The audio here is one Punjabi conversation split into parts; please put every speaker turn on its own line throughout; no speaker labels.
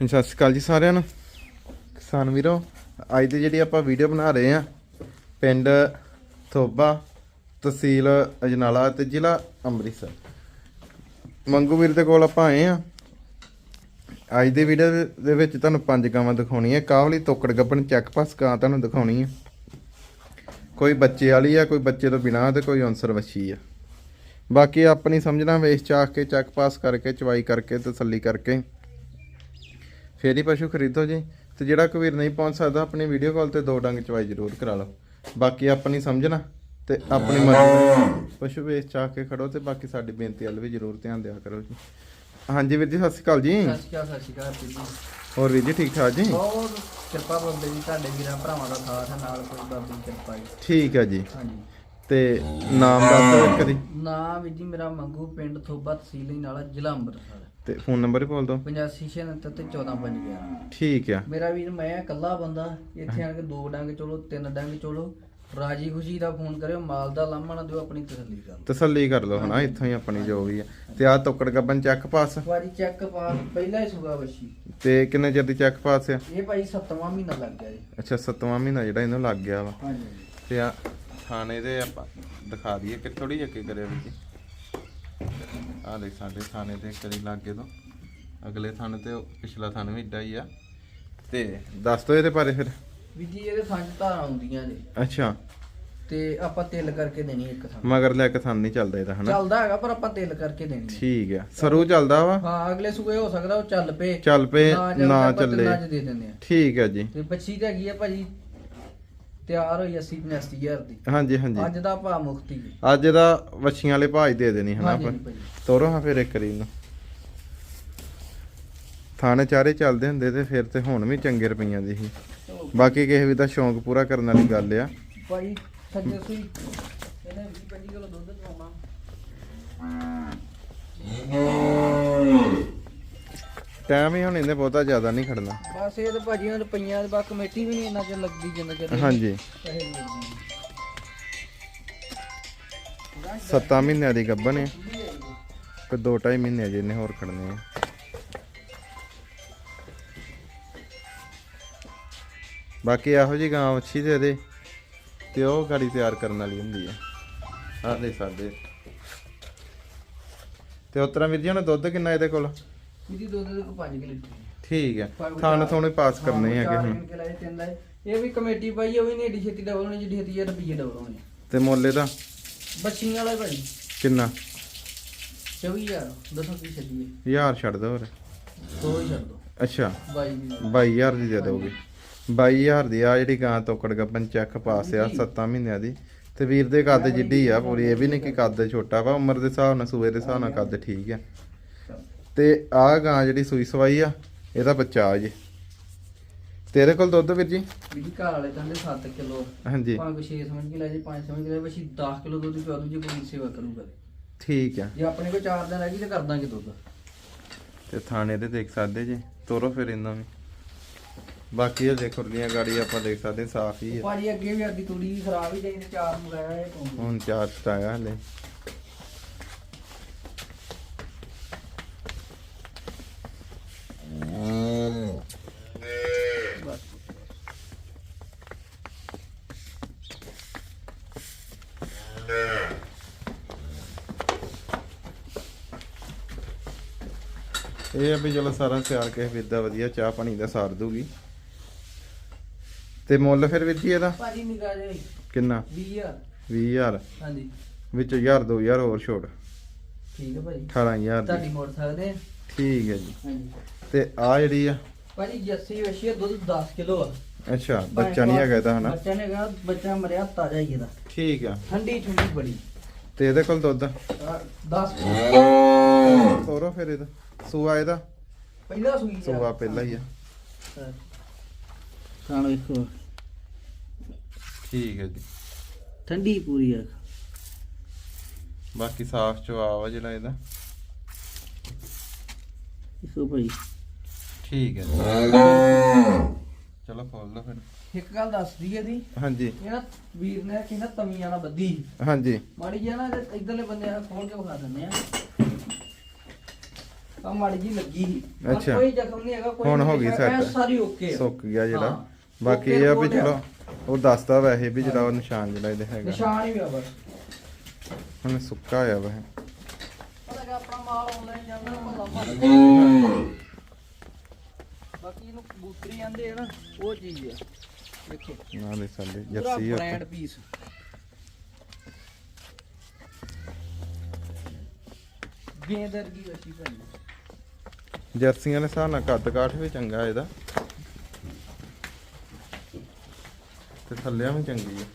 ਹਾਂਜੀ, ਸਤਿ ਸ਼੍ਰੀ ਅਕਾਲ ਜੀ ਸਾਰਿਆਂ ਨੂੰ। ਕਿਸਾਨ ਵੀਰੋ ਅੱਜ ਦੀ ਜਿਹੜੀ ਆਪਾਂ ਵੀਡੀਓ ਬਣਾ ਰਹੇ ਆ ਪਿੰਡ ਥੋਬਾ ਤਹਿਸੀਲ ਅਜਨਾਲਾ ਤੇ ਜ਼ਿਲ੍ਹਾ ਅੰਮ੍ਰਿਤਸਰ। ਮੰਗੂ ਵੀਰ ਦੇ ਕੋਲ ਆਪਾਂ ਆਏ ਆ ਅੱਜ ਦੀ ਵੀਡੀਓ ਦੇ ਵਿੱਚ ਤੁਹਾਨੂੰ ਪੰਜ ਗਾਵਾਂ ਦਿਖਾਉਣੀਆਂ ਕਾਵਲੀ ਤੋਕੜ ਗੱਬਣ ਚੈੱਕ ਪਾਸ ਗਾਂ ਤੁਹਾਨੂੰ ਦਿਖਾਉਣੀ ਹੈ ਕੋਈ ਬੱਚੇ ਵਾਲੀ ਆ ਕੋਈ ਬੱਚੇ ਤੋਂ ਬਿਨਾਂ ਤੇ ਕੋਈ ਅਨਸਰ ਵੱਛੀ ਆ। ਬਾਕੀ ਆਪਣੀ ਸਮਝਣਾ ਵੇਚ ਚਾਖ ਕੇ ਚੈੱਕ ਪਾਸ ਕਰਕੇ ਚਵਾਈ ਕਰਕੇ ਤਸੱਲੀ ਕਰਕੇ ਫੇਰ ਹੀ ਪਸ਼ੂ ਖਰੀਦੋ ਜੀ। ਤੇ ਜਿਹੜਾ ਕੋਈ ਵੀਰ ਨਹੀਂ ਪਹੁੰਚ ਸਕਦਾ ਆਪਣੀ ਵੀਡੀਓ ਕਾਲ ਤੇ ਦੋ ਡੰਗ ਚਵਾਈ ਜ਼ਰੂਰ ਕਰਾ ਲਓ। ਬਾਕੀ ਆਪਣੀ ਸਮਝਣਾ ਤੇ ਆਪਣੀ ਮਰਜ਼ੀ ਪਸ਼ੂ ਵੇਚ ਚਾਹ ਕੇ ਖੜੋ ਤੇ ਬਾਕੀ ਸਾਡੀ ਬੇਨਤੀ ਵੱਲ ਵੀ ਜ਼ਰੂਰ ਧਿਆਨ ਦਿਆ ਕਰੋ ਜੀ। ਹਾਂਜੀ ਵੀਰ ਜੀ ਸਤਿ ਸ਼੍ਰੀ ਅਕਾਲ ਜੀ।
ਸਤਿ ਸ਼੍ਰੀ ਅਕਾਲ ਸਤਿ ਸ਼੍ਰੀ ਅਕਾਲ ਜੀ।
ਹੋਰ ਵੀਰ ਜੀ ਠੀਕ ਠਾਕ ਜੀ?
ਬਹੁਤ ਕਿਰਪਾ ਬਾਬੇ ਦੀ ਤੁਹਾਡੇ ਵੀਰਾਂ ਭਰਾਵਾਂ ਦਾ ਸਾਥ ਹੈ ਨਾਲ ਕੋਈ ਬਾਬੇ ਦੀ ਕਿਰਪਾ ਜੀ
ਠੀਕ ਹੈ ਜੀ।
ਹਾਂਜੀ।
ਤੇ ਨਾਮ ਦੱਸ ਦਿਓ ਵਾਰੀ।
ਨਾਮ ਵੀ ਜੀ ਮੇਰਾ ਮੰਗੂ ਪਿੰਡ ਥੋਬਾ ਤਹਿਸੀਲ ਨਾਲਾ ਜ਼ਿਲ੍ਹਾ ਅੰਮ੍ਰਿਤਸਰ।
ਤੇ ਫੋਨ ਨੰਬਰ ਹੀ ਬੋਲ ਦਿਓ।
8569 ਤੇ 1455
ਠੀਕ ਆ।
ਮੇਰਾ ਵੀਰ ਮੈਂ ਇਕੱਲਾ ਬੰਦਾ ਇੱਥੇ ਆਣ ਕੇ ਦੋ ਡੰਗ ਚੋਲੋ ਤਿੰਨ ਡੰਗ ਚੋਲੋ। ਰਾਜੀ ਖੁਸ਼ੀ ਦਾ ਫੋਨ ਕਰਿਓ ਮਾਲ ਦਾ ਲਾਮਾ ਨਾ ਦਿਓ ਆਪਣੀ ਤਸੱਲੀ ਕਰ।
ਤਸੱਲੀ ਕਰ ਲਓ ਹਨਾ ਇੱਥੋਂ ਹੀ ਆਪਣੀ ਜੋ ਵੀ ਆ। ਤੇ ਆ ਤੋਕੜ ਗੱਬਨ ਚੈੱਕ ਪਾਸ
ਵਾਰੀ ਚੈੱਕ ਪਾ ਪਹਿਲਾ ਹੀ ਸੁਗਾ ਬੱਛੀ
ਤੇ ਕਿੰਨੇ ਚਿਰ ਦੀ ਚੈੱਕ ਪਾਸ ਆ?
ਇਹ ਭਾਈ ਸੱਤਵਾਂ ਮਹੀਨਾ ਲੱਗ ਗਿਆ ਜੀ।
ਅੱਛਾ ਸੱਤਵਾਂ ਮਹੀਨਾ ਜਿਹੜਾ ਇਹਨੂੰ ਲੱਗ ਗਿਆ ਵਾ।
ਹਾਂਜੀ
ਤੇ ਆ ਥਾਣੇ ਦੇ ਆਪਾਂ ਦਿਖਾ ਦਈਏ ਕਿ ਥੋੜੀ ਅੱਗੇ ਕਰਿਆ ਵੀ ਜੀ। ਆ ਦੇਖ ਸਾਡੇ ਥਾਣੇ ਤੇ ਕਰੀ ਲੱਗੇ ਤੋਂ। ਅਗਲੇ ਥਾਣੇ ਤੇ ਉਹ ਪਿਛਲਾ ਥਾਣਾ ਵੀ ਏਡਾ ਹੀ ਆ। ਤੇ ਦੱਸ ਦੋ ਇਹਦੇ ਬਾਰੇ ਫਿਰ।
ਵੀ ਜੀ ਇਹਦੇ ਥਾਂ 'ਚ ਧਾਰਾਂ ਆਉਂਦੀਆਂ ਜੀ
ਅੱਛਾ।
ਤੇ ਆਪਾਂ ਤਿਲ ਕਰਕੇ ਦੇਣੀ ਇੱਕ ਥਾਂ।
ਮਗਰ ਲੈ ਕੇ ਥਾਂ ਨਹੀਂ ਚੱਲਦਾ ਇਹਦਾ ਹਨਾ?
ਚੱਲਦਾ ਹੈਗਾ ਪਰ ਆਪਾਂ ਤਿਲ ਕਰਕੇ ਦੇਣੀ ਹੈ।
ਠੀਕ ਆ। ਸਰੂ ਚੱਲਦਾ ਵਾ?
ਹਾਂ ਅਗਲੇ ਸੂਏ ਹੋ ਸਕਦਾ ਉਹ ਚੱਲ ਪਏ।
ਚੱਲ
ਚੱਲਦਾ
ਨਾ ਚੱਲੇ
ਤਿੰਨਾਂ 'ਚ ਦੇ ਦਿੰਦੇ ਆ
ਠੀਕ ਆ ਜੀ।
ਤੇ ਬੱਚੀ ਤਾਂ ਹੈਗੀ ਆ ਭਾਜੀ ਤਿਆਰ ਹੋਈ 80 85 ਹਜ਼ਾਰ ਦੀ।
ਹਾਂਜੀ ਹਾਂਜੀ।
ਅੱਜ ਦਾ ਭਾ ਮੁਖਤੀ ਜੀ
ਅੱਜ ਦਾ ਵੱਛੀਆਂ ਵਾਲੇ ਭਾਜ ਦੇ ਦੇਣੀ ਹਨਾ ਆਪਾਂ।
ਹਾਂਜੀ
ਤੋਰੋ ਹਾਂ ਫਿਰ ਇੱਕ ਰੀ ਨੂੰ ਥਾਣੇ ਚਾਰੇ ਚੱਲਦੇ ਹੁੰਦੇ ਤੇ ਫਿਰ ਤੇ ਹੁਣ ਵੀ ਚੰਗੇ ਰੁਪਈਆਂ ਦੀ ਸੀ ਬਾਕੀ ਕਿਸੇ ਵੀ ਦਾ ਸ਼ੌਂਕ ਪੂਰਾ ਕਰਨ ਵਾਲੀ ਗੱਲ ਆ।
ਭਾਈ ਸੱਜੇ ਸੂਈ। ਇਹਨੇ 20 25 ਕਿਲੋ ਦੁੱਧ ਚਵਾਉਣਾ
ਟਾਈਮ ਹੀ ਹੁਣ ਇਹਨੇ ਬਹੁਤਾ ਜ਼ਿਆਦਾ ਨਹੀਂ ਖੜਨਾ।
ਬਸ ਇਹ ਤਾਂ ਭਾਜੀ ਉਹਨਾਂ ਰੁਪਈਆਂ ਦੇ ਬਾ ਕਮੇਟੀ ਵੀ ਨਹੀਂ ਇੰਨਾ ਚਿਰ ਲੱਗਦੀ ਜਿੰਨਾ ਚਿਰ
ਹਾਂਜੀ।
ਪੈਸੇ ਨਹੀਂ ਲੱਗਦੇ।
ਸੱਤਾਂ ਮਹੀਨਿਆਂ ਦੀ ਗੱਭਣ ਹੈ। ਦੋ ਢਾਈ ਮਹੀਨੇ ਅਜੇ ਇਹਨੇ ਹੋਰ ਖੜਨੇ ਆ। ਬਾਕੀ ਇਹੋ ਜੀ ਗਾਂ ਅੱਛੀ ਦੇ ਦੇ ਤੇ ਉਹ ਗਾੜੀ ਤਿਆਰ ਕਰਨ ਵਾਲੀ ਹੁੰਦੀ ਆ ਆਹ ਦੇ ਸਾਡੇ ਤੇ ਉਤਰਾ ਵੀਰ ਜੀ ਹੁਣ ਦੁੱਧ ਕਿੰਨਾ ਇਹਦੇ ਕੋਲ?
ਇਹਦੀ ਦੁੱਧ ਦੇ 5 ਕਿਲੋ
ਠੀਕ ਹੈ ਥਾਣ ਥੋਣੇ ਪਾਸ ਕਰਨੇ ਹੈਗੇ ਹੁਣ।
ਹੁਣ ਇਹ ਵੀ ਕਮੇਟੀ ਪਾਈ ਉਹ ਵੀ ਨਹੀਂ ਏਡੀ ਛੇਤੀ ਡਬਲ ਹੋਣੀ ਜਿੱਡੀ ਛੇਤੀ ਰੁਪਈਏ ਡਬਲ ਹੋਣੇ।
ਤੇ ਮੁੱਲ ਇਹਦਾ?
ਬੱਚੀਆਂ ਵਾਲਾ ਭਾਈ।
ਕਿੰਨਾ?
24000 ਦੱਸੋ ਕੀ ਛੱਡੀਏ
ਹਜ਼ਾਰ ਛੱਡ ਦੋ ਹੋਰ।
ਦੋ ਹੀ ਛੱਡ ਦੋ।
ਅੱਛਾ।
ਬਾਈ ਦੀ
22000 ਦੀ ਦੇ ਦੋਗੇ। 22000 ਦੀ ਆ ਜਿਹੜੀ ਗਾਂ ਤੋਕੜ ਗੱਪਨ ਚੱਕ ਪਾਸ ਆ 7 ਮਹੀਨਿਆਂ ਦੀ। ਤੇ ਵੀਰ ਦੇ ਕੱਦ ਜਿੱਡੀ ਆ ਪੂਰੀ। ਇਹ ਵੀ ਨਹੀਂ ਕਿ ਕੱਦ ਛੋਟਾ ਵਾ ਉਮਰ ਦੇ ਹਿਸਾਬ ਨਾਲ ਸੂਏ ਦੇ ਹਿਸਾਬ ਨਾਲ ਕੱਦ ਠੀਕ ਆ। ਤੇ ਆ ਗਾਂ ਜਿਹੜੀ ਸੂਈ ਸਵਾਈ ਆ ਇਹਦਾ ਬੱਚਾ ਆ ਜੀ। ਤੇਰੇ ਕੋਲ ਦੁੱਧ ਵੀਰ ਜੀ?
ਵੀ ਘਰ ਵਾਲੇ ਕਹਿੰਦੇ 7 ਕਿਲੋ।
ਹਾਂਜੀ।
ਭਾਵੇਂ 6 ਸਮਝ ਕੇ ਲੈ ਜੇ 5 ਸਮਝ ਕੇ ਲੈ ਬੱਚੀ 10 ਕਿਲੋ ਦੁੱਧ ਪਿਆ ਦੂ ਜੇ ਕੋਈ ਸੇਵਾ ਕਰੂਗਾ। ਤੇ।
ਠੀਕ ਆ।
ਜੇ ਆਪਣੇ ਕੋਲ 4 ਦਿਨ ਰਹਿ ਗਈ ਤੇ ਕਰ ਦਾਂਗੇ ਦੁੱਧ।
ਤੇ ਥਾਣੇ ਦੇ ਦੇਖ ਸਕਦੇ ਜੀ ਤੋਰੋ ਫਿਰ ਇਹਨਾਂ ਵੀ ਬਾਕੀ ਇਹ ਦੇਖੋ ਲੀਆਂ ਗਾੜੀ ਆਪਾਂ ਦੇਖ ਸਕਦੇ ਸਾਫ਼ ਹੀ ਆ।
ਭਾਜੀ ਅੱਗੇ ਵੀ ਅੱਡੀ ਤੂੜੀ ਖਰਾਬ ਹੀ ਜਾਈ ਚਾਰ ਮੰਗਾਇਆ ਇਹ ਪਾਉਂਦੇ।
ਹੁਣ ਚਾਰ ਸਟਾਇਆ ਹਲੇ। ਇਹ ਆ ਵੀ ਚਲੋ ਸਾਰਾ ਸਿਆਲ ਕੇ ਵਿਦਾ ਵਧੀਆ ਚਾਹ ਪਾਣੀ ਦਾ ਸਾਰ ਦੂਗੀ। ਤੇ ਮੁੱਲ ਫਿਰ ਵੀਰ ਜੀ ਇਹਦਾ?
ਭਾਜੀ
ਕਿੰਨਾ?
20000
20000
ਹਾਂਜੀ।
ਵਿੱਚ 1000 2000 ਹੋਰ ਛੋੜ
ਠੀਕ ਹੈ ਭਾਜੀ।
18000
ਤੁਹਾਡੀ
ਦੀ।
ਮੋੜ ਸਕਦੇ
ਠੀਕ ਹੈ ਜੀ।
ਹਾਂਜੀ।
ਤੇ ਆ ਜਿਹੜੀ ਆ?
ਭਾਜੀ ਜੱਸੀ ਵਸ਼ੀ ਦੁੱਧ 10 ਕਿਲੋ ਆ।
ਅੱਛਾ ਬੱਚਾ ਨਹੀਂ ਹੈਗਾ ਇਹਦਾ ਹਨਾ?
ਬੱਚਾ ਨੇ ਕਹਾ ਬੱਚਾ ਮਰਿਆ ਤਾਜ਼ਾ ਹੀ ਇਹਦਾ।
ਠੀਕ ਆ।
ਠੰਡੀ ਠੰਡੀ ਬੜੀ।
ਤੇ ਇਹਦੇ ਕੋਲ ਦੁੱਧ?
10
ਤੋਰੋ ਫਿਰ ਇਹਦਾ? ਸੂਆ ਇਹਦਾ?
ਪਹਿਲਾ ਸੂਈ ਆ।
ਸੂਆ ਪਹਿਲਾਂ ਹੀ ਆ।
ਹਾਂ। ਖਾਣ ਵੇਖੋ।
ਠੀਕ ਹੈ ਜੀ।
ਠੰਡੀ ਪੂਰੀ ਆ।
ਬਾਕੀ ਸਾਫ਼ ਆ ਜਿਹੜਾ ਇਹਦਾ।
ਇਸੋ ਭਾਈ।
ਠੀਕ ਹੈ ਚਲੋ ਖੋਲ ਲਓ ਫਿਰ।
ਇੱਕ ਗੱਲ ਦੱਸ ਦਈਏ ਇਹਦੀ।
ਹਾਂਜੀ।
ਨਾ ਵੀਰ ਨੇ ਕਿ ਨਾ ਤਮੀਆਂ ਨਾਲ ਬੱਧੀ
ਹਾਂਜੀ।
ਮਾੜੀ ਜਿਹਾ ਨਾ ਇਹਦੇ ਇਧਰਲੇ ਬੰਦੇ ਨਾਲ ਖੋਲ ਕੇ ਵਿਖਾ ਦਿੰਦੇ ਆ ਆ ਮਾੜੀ ਜੀ ਲੱਗੀ ਸੀ। ਪਰ
ਅੱਛਾ।
ਕੋਈ ਜ਼ਖਮ ਨਹੀਂ ਹੈਗਾ ਕੋਈ
ਹੁਣ ਹੋ ਗਈ set।
ਇਹ ਸਾਰੀ ਓਕੇ
ਸੁੱਕ ਗਿਆ ਜਿਹੜਾ।
ਹਾਂ।
ਬਾਕੀ ਇਹ ਆ ਵੀ। ਚਲੋ ਉਹ ਦੱਸਦਾ ਵੈਸੇ ਵੀ ਜਿਹੜਾ ਉਹ ਨਿਸ਼ਾਨ ਜਿਹੜਾ ਇਹਦੇ ਹੈਗਾ।
ਨਿਸ਼ਾਨ ਹੀ ਆ ਬਸ।
ਹੁਣ ਸੁੱਕਾ ਹੋਇਆ ਵਾ ਇਹ।
ਪਤਾ ਕਿ ਆਪਣਾ ਮਾਲ ਆਨਲਾਈਨ ਜਾਂਦਾ ਭਲਾ ਭਲਾ। ਬਾਕੀ ਇਹਨੂੰ ਕਬੂਤਰੀ ਜਾਂਦੇ ਆ ਨਾ ਉਹ ਚੀਜ਼ ਆ। ਦੇਖੋ।
ਨਾ ਦੇ ਸਾਡੇ
ਪੂਰਾ
ਜੱਸੀ ਆ।
ਬ੍ਰਾਂਡ ਪੀਸ ਗੇਂਦਰ ਕੀ ਵਸੀ ਭਾਈ
ਜਰਸੀਆਂ ਦੇ ਹਿਸਾਬ ਨਾਲ ਕੱਦ ਕਾਠ ਵੀ ਚੰਗਾ ਇਹਦਾ। ਤੇ ਥੱਲਿਆਂ ਵੀ ਚੰਗੀ ਆ।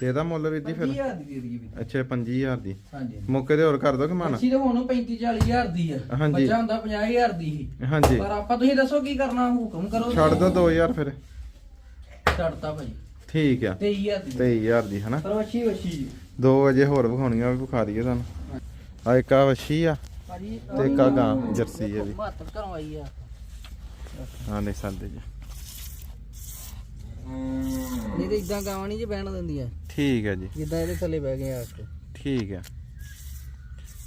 ਤੇ ਇਹਦਾ ਮੁੱਲ ਵੀ ਜੀ ਫਿਰ
20000 ਦੀ ਦੇ ਦਈਏ
ਅੱਛਾ 25000 ਦੀ।
ਹਾਂਜੀ।
ਮੌਕੇ ਤੇ ਹੋਰ ਕਰ ਦੋ ਕਿ ਮਾਨ?
ਅੱਛੀ ਤਾਂ ਹੁਣ 35 40000 ਦੀ ਆ।
ਹਾਂਜੀ।
ਬੱਚਾ ਹੁੰਦਾ 50000 ਦੀ ਹੀ
ਹਾਂਜੀ।
ਪਰ ਆਪਾਂ ਤੁਸੀਂ ਦੱਸੋ ਕੀ ਕਰਨਾ ਹੁਕਮ ਕਰੋ
ਛੱਡ ਦੋ 2000 ਫਿਰ।
ਛੱਡਤਾ ਭਾਈ।
ਠੀਕ ਆ।
23000 ਦੀ।
23000 ਦੀ ਹਨਾ?
ਪਰ ਅੱਛੀ ਵਛੀ
ਦੋ ਵਜੇ ਹੋਰ ਵਿਖਾਉਣੀਆਂ ਵੀ ਵਿਖਾ ਦਈਏ ਤੁਹਾਨੂੰ। ਆ ਇੱਕ ਆ ਵੱਛੀ ਆ
ਭਾਜੀ
ਤੇ ਇੱਕ ਆ ਗਾਂ ਜਰਸੀ ਹੈ ਵੀ
72 ਘਰੋਂ ਆਈ ਆ।
ਹਾਂ ਦੇ ਸਾਡੇ ਜੀ
ਨਹੀਂ ਤੇ ਇਦਾਂ ਗਾਵਾਂ ਨਹੀਂ ਜੇ ਬਹਿਣ ਦਿੰਦੀਆਂ।
ਠੀਕ ਹੈ ਜੀ।
ਜਿੱਦਾਂ ਇਹਦੇ ਥੱਲੇ ਬਹਿ ਗਏ ਆ ਕੇ
ਠੀਕ ਹੈ।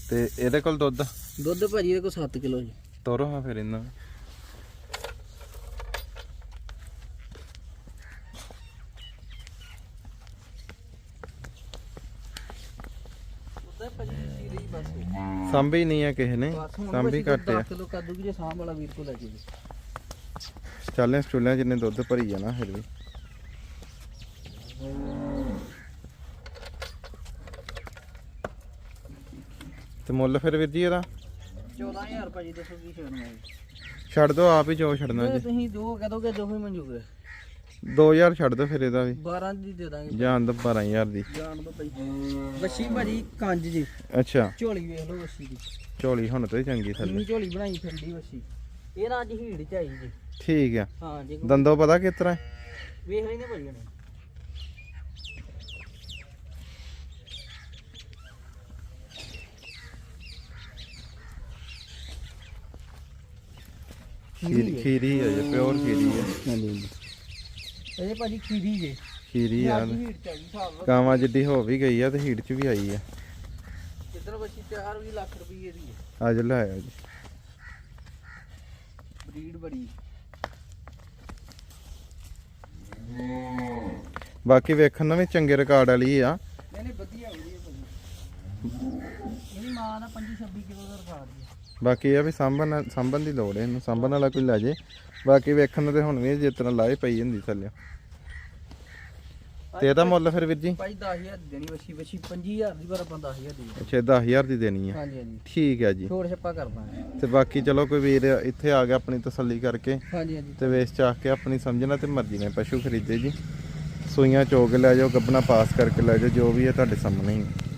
ਤੇ ਇਹਦੇ ਕੋਲ ਦੁੱਧ?
ਦੁੱਧ ਭਾਜੀ ਇਹਦੇ ਕੋਲ 7 ਕਿਲੋ ਜੀ।
ਤੋਰੋ ਹਾਂ ਫਿਰ ਇਹਨਾਂ ਨੂੰ।
ਦੁੱਧ ਭਾਜੀ ਸੀਰੀ ਬਸ
ਸਾਂਭੀ ਨਹੀਂ ਆ ਕਿਸੇ ਨੇ। ਸਾਂਭੀ ਘੱਟ ਆ
10 ਕਿਲੋ ਕਰ ਦੂਗੀ ਜੇ ਸਾਂਭ ਵਾਲਾ ਵੀਰ ਕੋ ਲੈ ਜੀ।
ਚੱਲੇ ਸਟੂਲਿਆਂ ਜਿੰਨੇ ਦੁੱਧ ਭਰੀ ਜਾਣਾ ਫਿਰ ਵੀ। ਤੇ ਮੁੱਲ ਫਿਰ ਵੀਰ ਜੀ ਇਹਦਾ?
14000 ਭਾਜੀ ਦੱਸੋ ਕੀ ਛੱਡਣਾ ਹੈ?
ਛੱਡ ਦੋ ਆਪ ਹੀ ਜੋ ਛੱਡਣਾ
ਜੇ
ਜੀ।
ਤੁਸੀਂ ਜੋ ਕਹਿ ਦੋਗੇ ਜੋ ਹੀ ਮਨਜ਼ੂਰ ਹੈ।
2000 ਛੱਡ ਦੋ ਫਿਰ ਇਹਦਾ ਵੀ।
12 ਦੀ ਦੇ ਦਾਂਗੇ।
ਜਾਨ ਦੋ 12000 ਦੀ।
ਜਾਣ ਦੋ ਭਾਈ। ਵੱਛੀ ਭਾਜੀ ਕੰਜ ਜੀ।
ਅੱਛਾ।
ਝੋਲੀ ਵੇਖ ਲਓ ਵੱਛੀ ਦੀ।
ਝੋਲੀ ਹੁਣ ਤੋਂ ਹੀ ਚੰਗੀ ਥੱਲੇ।
ਇੰਨੀ ਝੋਲੀ ਬਣਾਈ ਫਿਰਦੀ ਵੱਛੀ। ਇਹ ਨਾ ਅੱਜ ਹੀੜ ਚ ਆਈ ਜੀ।
ਠੀਕ ਆ।
ਹਾਂ ਜੀ
ਦੰਦੋ ਪਤਾ ਕਿਸ ਤਰ੍ਹਾਂ?
ਵੇਖ ਲੈਨੇ ਭਾਜੀ ਨੇ
ਖੀਰੀ ਖੀਰੀ ਹੈ। ਜੀ ਪਿਓਰ ਖੀਰੀ ਹੈ।
ਹਾਂਜੀ ਹਾਂਜੀ। ਇਹ ਭਾਜੀ ਖੀਰੀ ਜੇ।
ਖੀਰੀ ਆ।
ਅੱਜ ਹੀੜ ਚ ਆਈ ਹਿਸਾਬ
ਕਾਵਾਂ ਜਿੱਡੀ ਹੋ ਵੀ ਗਈ ਆ ਤੇ ਹੀਟ ਚ ਵੀ ਆਈ ਆ।
ਜਿੱਦਣ ਵੱਛੀ ਤਿਆਰ ਵੀ ਲੱਖ ਰੁਪਏ ਦੀ ਹੈ।
ਅੱਜ ਲੈ ਆਇਓ ਜੀ।
ਬਰੀਡ ਬੜੀ।
ਬਾਕੀ ਵੇਖਣ ਨੂੰ ਵੀ ਚੰਗੇ ਰਿਕਾਰਡ ਵਾਲੀ ਆ।
ਨਹੀਂ ਨਹੀਂ ਵਧੀਆ ਵਧੀਆ ਭਾਜੀ। ਇਹਦੀ ਮਾਂ ਦਾ 25 26 ਕਿਲੋ ਦਾ ਰਖਾ ਦੀ
ਬਾਕੀ ਇਹ ਆ ਵੀ ਸਾਂਭਣ ਸਾਂਭਣ ਦੀ ਲੋੜ ਹੈ ਇਹਨੂੰ ਸਾਂਭਣ ਵਾਲਾ ਕੋਈ ਲੈ ਜੇ। ਬਾਕੀ ਵੇਖਣ ਨੂੰ ਤੇ ਹੁਣ ਵੀ ਜਿਸ ਤਰ੍ਹਾਂ ਲਾਏ ਪਈ ਹੁੰਦੀ ਥੱਲੇ। ਤੇ ਇਹਦਾ ਮੁੱਲ ਫਿਰ ਵੀਰ ਜੀ?
ਭਾਜੀ 10000 ਦੀ ਦੇਣੀ ਵੱਛੀ ਵੱਛੀ 25000 ਦੀ ਪਰ ਆਪਾਂ 10000 ਦੀ।
ਅੱਛਾ 10000 ਦੀ ਦੇਣੀ ਆ।
ਹਾਂਜੀ ਹਾਂਜੀ।
ਠੀਕ ਹੈ ਜੀ।
ਛੋੜ ਛੱਪਾ ਕਰ ਦਾਂਗੇ।
ਤੇ ਬਾਕੀ ਚਲੋ ਕੋਈ ਵੀਰ ਇੱਥੇ ਆ ਗਿਆ ਆਪਣੀ ਤਸੱਲੀ ਕਰਕੇ।
ਹਾਂਜੀ ਹਾਂਜੀ।
ਤੇ ਵੇਚ ਚਾਹ ਕੇ ਆਪਣੀ ਸਮਝਣਾ ਤੇ ਮਰਜ਼ੀ ਨਾਲ ਪਸ਼ੂ ਖਰੀਦੇ ਜੀ। ਸੂਈਆਂ ਚੋਗ ਲੈ ਜਾਓ ਗੱਬਣਾ ਪਾਸ ਕਰਕੇ ਲੈ ਜਾਓ ਜੋ ਵੀ ਹੈ ਤੁਹਾਡੇ ਸਾਹਮਣੇ ਹੀ ਹੈ।